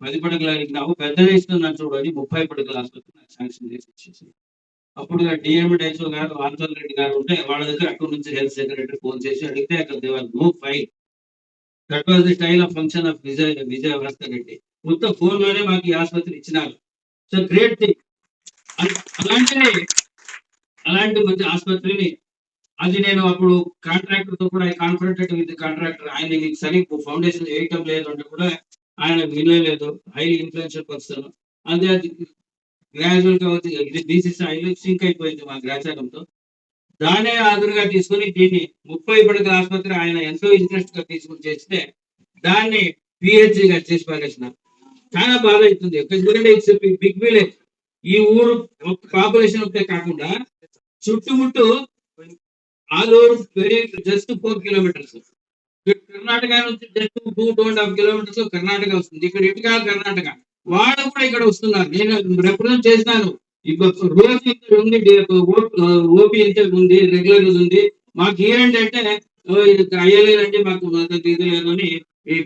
పది పడకలు అడిగినావు పెద్దది ఇస్తున్నాను చూడని ముప్పై పడకలు ఆసుపత్రి నాకు శాంక్షన్ చేసి ఇచ్చేసి. అప్పుడు డిఎం డైసో గారు ఆంతల్ రెడ్డి గారు ఉంటే వాళ్ళ దగ్గర అక్కడ నుంచి హెల్త్ సెక్రటరీ ఫోన్ చేసి అడిగితే అక్కడ దేవాలి no file that was the style of function of Vijaya Vijaya Bhaskar Reddy. మొత్తం ఫోన్లోనే మాకు ఈ ఆసుపత్రి ఇచ్చినారు. సో గ్రేట్ థింగ్ అలాంటి అలాంటి మంచి ఆసుపత్రిని అది నేను అప్పుడు కాంట్రాక్టర్తో కూడా కాన్ఫరెంటెడ్ విత్ కాంట్రాక్టర్ ఆయన మీకు సరి ఫౌండేషన్ వేయటం లేదు అంటే కూడా ఆయన వినలేదు హైలీ ఇన్ఫ్లుయెన్షియల్ పర్సన్ అంతే అది గ్రాడ్యువల్గా వచ్చి ఇది బీసీసీ హైలో సింక్ అయిపోయింది మా గ్రాచారంతో. దానే ఆదురుగా తీసుకొని దీన్ని ముప్పై పడకల ఆసుపత్రి ఆయన ఎంతో ఇంట్రెస్ట్గా తీసుకుని చేస్తే దాన్ని పిహెచ్డిగా చేసి పారేసిన. చాలా బాధ అవుతుంది ఎందుకంటే ఇట్స్ బిగ్ విలేజ్ ఈ ఊరు పాపులేషన్ ఒకటే కాకుండా చుట్టుముట్టు all over very just four kilometres Karnataka నుంచి just two two and half kilometres Karnataka వస్తుంది. ఇక్కడ ఇటుక కర్ణాటక. వాళ్ళు కూడా ఇక్కడ వస్తున్నారు. నేను రిప్రజెంట్ చేసినాను రూరల్ ఉంది ఓపీ ఎంత ఉంది రెగ్యులర్ ఉంది. మాకు ఏంటి అంటే అయ్యలేదండి మాకు తీయలేదు ఇది అని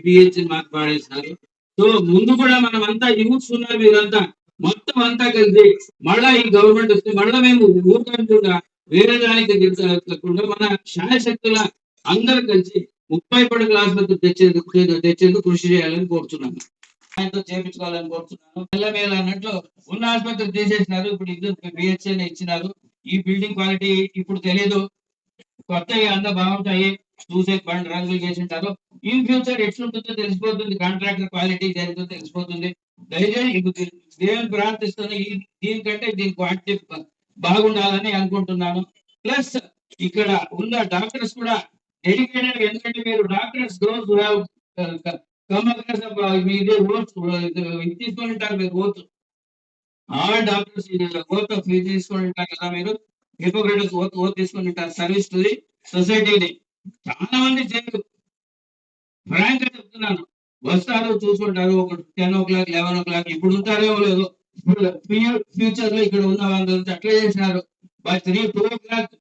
పిహెచ్ మాకు పాడేసినారు సో ముందు కూడా మనం అంతా యూత్స్ ఉన్నారు మీరంతా మొత్తం అంతా కలిసి మళ్ళా ఈ గవర్నమెంట్ వస్తే మళ్ళా మేము ఊరుకుంటున్నా వేరే దానికి కాకుండా మన శాయశక్తుల అందరు కలిసి ముప్పై పడకల ఆసుపత్రి తెచ్చేందుకు తెచ్చేందుకు కృషి చేయాలని కోరుతున్నాను ఆయనతో చేపించుకోవాలని కోరుతున్నాను పిల్లమేళ అన్నట్లు ఉన్న ఆసుపత్రి తీసేసినారు. ఇప్పుడు ఇద్దరు బిహెచ్ఏ ఇచ్చినారు. ఈ బిల్డింగ్ క్వాలిటీ ఇప్పుడు తెలియదు కొత్తవి అంత బాగుంటాయి. చూసే బండ్ రంగులు చేసింటారు. ఇన్ ఫ్యూచర్ ఎట్లుంటుందో తెలిసిపోతుంది. కాంట్రాక్టర్ క్వాలిటీ జరిగిందో తెలిసిపోతుంది. దయచేసి దేవుని ప్రార్థిస్తున్న ఈ దీనికంటే దీని క్వాలిటీ బాగుండాలని అనుకుంటున్నాను. ప్లస్ ఇక్కడ ఉన్న డాక్టర్స్ కూడా ఎడ్యుకేటెడ్ ఎందుకంటే మీరు డాక్టర్స్ దోస్ మీదే ఓట్స్ ఇది తీసుకొని ఉంటారు మీరు ఓత్ ఆ డాక్టర్స్ ఓత్ ఫీజు తీసుకొని ఉంటారు కదా మీరు. హిపోక్రటిస్ ఓత్ ఓత్ తీసుకొని ఉంటారు. సర్వీస్ టు ది సొసైటీని. చాలా మంది చేయరు ఫ్రాంక్ చెప్తున్నాను. వస్తారు చూసుకుంటారు ఒక ten o'clock eleven o'clock ఇప్పుడు ఉంటారేమో లేదు. ఫ్యూచర్లో ఇక్కడ ఉన్న వాళ్ళంతా అట్లే చేసినారు. By three two o'clock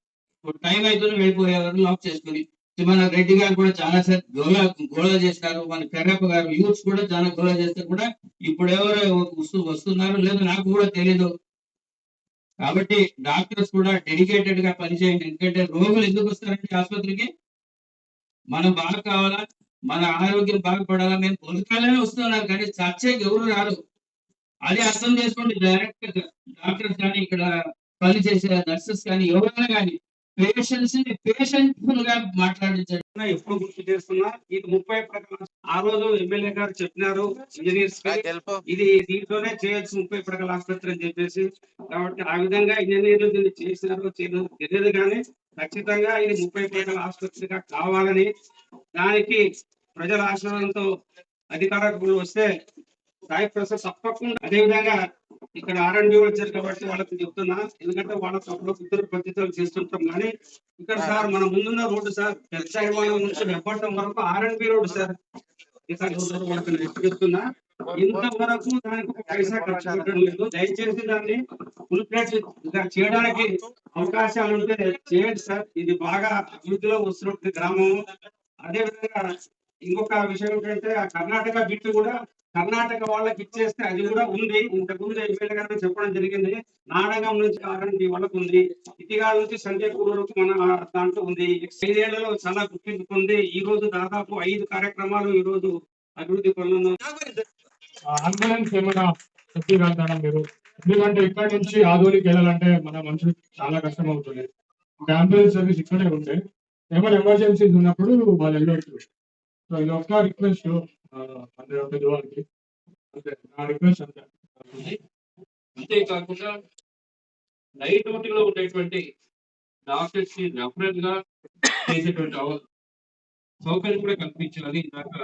time అవుతుంది వెళ్ళిపోయేవారు లాక్ చేసుకుని. మన రెడ్డి గారు కూడా చాలా సార్ గోళ గోళ చేస్తారు. మన కర్రప్ప గారు యూత్స్ కూడా చాలా గోళ చేస్తే కూడా. ఇప్పుడు ఎవరో వస్తూ వస్తున్నారు లేదు నాకు కూడా తెలీదు. కాబట్టి డాక్టర్స్ కూడా డెడికేటెడ్గా పనిచేయండి. ఎందుకంటే రోగులు ఎందుకు వస్తారంటే ఆసుపత్రికి? మనం బాగా కావాలా? మన ఆరోగ్యం బాగుపడాలా? మేము పొందుకాలనే వస్తున్నారు కానీ చర్చకి ఎవరు రారు. అది అర్థం చేసుకోండి. డైరెక్ట్ డాక్టర్స్ కానీ ఇక్కడ పని చేసే నర్సెస్ కానీ ఎవరైనా కానీ పేషెంట్స్ని పేషెంట్గా మాట్లాడించండి ఎప్పుడు గుర్తు చేస్తున్నా ఇది ముప్పై ప్రకారం. ఆ రోజు ఎమ్మెల్యే గారు చెప్పినారు ఇంజనీర్స్ ఇది దీంట్లోనే చేయొచ్చు ముప్పై ప్రకాల ఆసుపత్రి అని చెప్పేసి. కాబట్టి ఆ విధంగా ఇంజనీర్లు దీన్ని చేసినారు చేయలేదు తెలియదు కానీ ఖచ్చితంగా ఇది ముప్పై ప్రకాల ఆసుపత్రిగా కావాలని దానికి ప్రజల ఆశీర్వాదంతో అధికారులు వస్తే సాయి ప్రసాద్ తప్పకుండా అదే విధంగా ఇక్కడ ఆర్ అండ్ వచ్చారు కాబట్టి వాళ్ళకి చెప్తున్నా. ఎందుకంటే వాళ్ళ తప్పుడు ఇద్దరు పద్ధతులు చేస్తుంటాం. కానీ ఇక్కడ సార్ మన ముందున్న రోడ్డు సార్ పెద్ద విమానం నుంచి వెప్పటం వరకు R and B road sir. ఇక్కడ వాళ్ళకి చెప్తున్నా. ఇంతవరకు దానికి ఒక పైసా ఖర్చు పెట్టడం లేదు. దయచేసి దాన్ని ఫుల్ ప్లేట్ చేయడానికి అవకాశాలు ఉంటే చేయండి సార్. ఇది బాగా అభివృద్ధిలో వస్తున్నటువంటి గ్రామం అదే విధంగా ఇంకొక విషయం ఏంటంటే ఆ కర్ణాటక బిట్టు కూడా కర్ణాటక వాళ్ళకి ఇచ్చేస్తే అది కూడా ఉంది. ఇంతకుముందు ఎమ్మెల్యే గారు చెప్పడం జరిగింది. నాడగం నుంచి ఆర్ఎండి వాళ్ళకు ఉంది. ఇటిగాల నుంచి సంజయపూర్ వరకు మన దాంట్లో ఉంది. ఐదేళ్ళలో చాలా గుర్తింపు పొంది ఈ రోజు దాదాపు ఐదు కార్యక్రమాలు ఈ రోజు అభివృద్ధి పనులు అంబులెన్స్ ఏమైనా చెప్పగలుగుతారా మీరు. ఎందుకంటే ఇక్కడ నుంచి ఆదోనికి వెళ్ళాలంటే మన మనుషులు చాలా కష్టం అవుతుంది ఒక అంబులెన్స్ సర్వీస్ ఇక్కడే ఉంటే ఏమైనా ఎమర్జెన్సీస్ ఉన్నప్పుడు వాళ్ళు వెళ్ళవచ్చు సో ఇది ఒక రిక్వెస్ట్. అందరూ అంతే నా రిక్వెస్ట్ అంతే. అంతేకాకుండా నైట్ డ్యూటీలో ఉండేటువంటి డాక్టర్స్ని రెఫరెన్స్గా చేసేటువంటి సౌకర్యం కూడా కల్పించాలని ఇందాక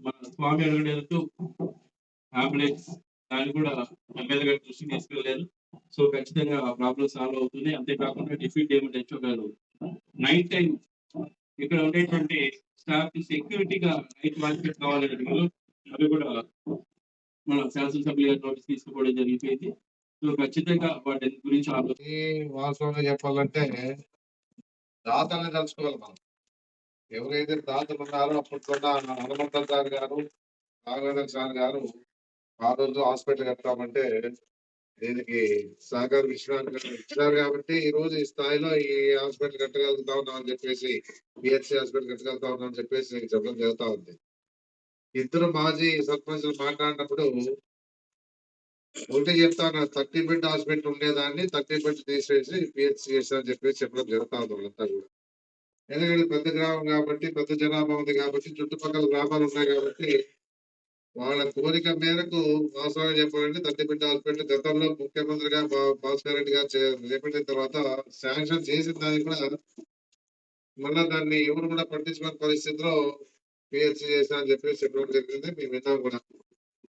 మన స్వామి అడిగినట్టు అంబులెన్స్ దాన్ని కూడా ఎమ్మెల్యే గారి దృష్టికి తీసుకెళ్ళారు సో ఖచ్చితంగా ఆ ప్రాబ్లం సాల్వ్ అవుతుంది. అంతేకాకుండా డిఫీట్ ఏమంటే హెచ్ఓ గారు నైట్ టైం ఇక్కడ ఉండేటువంటి స్టాఫ్ సెక్యూరిటీగా నైట్ మార్కెట్ కావాలని అవి కూడా మన శాసనసభ్యులు నోటీస్ తీసుకోవడం జరిగిపోయింది. సో ఖచ్చితంగా వాటి గురించి ఆలోచన వాస్తవంగా చెప్పాలంటే దాతల్ని తలుచుకోవాలి మనం. ఎవరైతే దాతలు ఉన్నారో అప్పట్లో ఉన్న హనుమంతన్ సార్ గారు రాఘవేంద్ర సార్ గారు ఆ రోజు హాస్పిటల్ కట్టామంటే దీనికి సహకార విశ్రాంతి ఇచ్చినారు కాబట్టి ఈ రోజు ఈ స్థాయిలో ఈ హాస్పిటల్ కట్టగలుగుతా ఉన్నాం అని చెప్పేసి బిహెచ్సి హాస్పిటల్ కట్టగలుగుతా ఉన్నాం అని చెప్పేసి నేను చెప్పడం జరుగుతా ఉంది. ఇద్దరు మాజీ సర్పంచులు మాట్లాడినప్పుడు ఒకటి చెప్తాను థర్టీ బెడ్ హాస్పిటల్ ఉండేదాన్ని థర్టీ బెడ్ తీసేసి పిహెచ్సి చేశారని చెప్పేసి చెప్పడం జరుగుతా ఉంది వాళ్ళంతా కూడా. ఎందుకంటే పెద్ద గ్రామం కాబట్టి పెద్ద జనాభా ఉంది కాబట్టి చుట్టుపక్కల గ్రామాలు ఉన్నాయి కాబట్టి వాళ్ళ కోరిక మేరకు వాస్తవంగా చెప్పాలంటే థర్టీ బెడ్ హాస్పిటల్ గతంలో ముఖ్యమంత్రిగా భాస్కర్ రెడ్డి గారు చేపట్టిన తర్వాత శాంక్షన్ చేసిన దాన్ని కూడా మళ్ళా దాన్ని ఎవరు కూడా పట్టించుకునే పరిస్థితిలో పిహెచ్సి చేశారని చెప్పేసి చెప్పడం జరిగింది. మేము విన్నాం కూడా.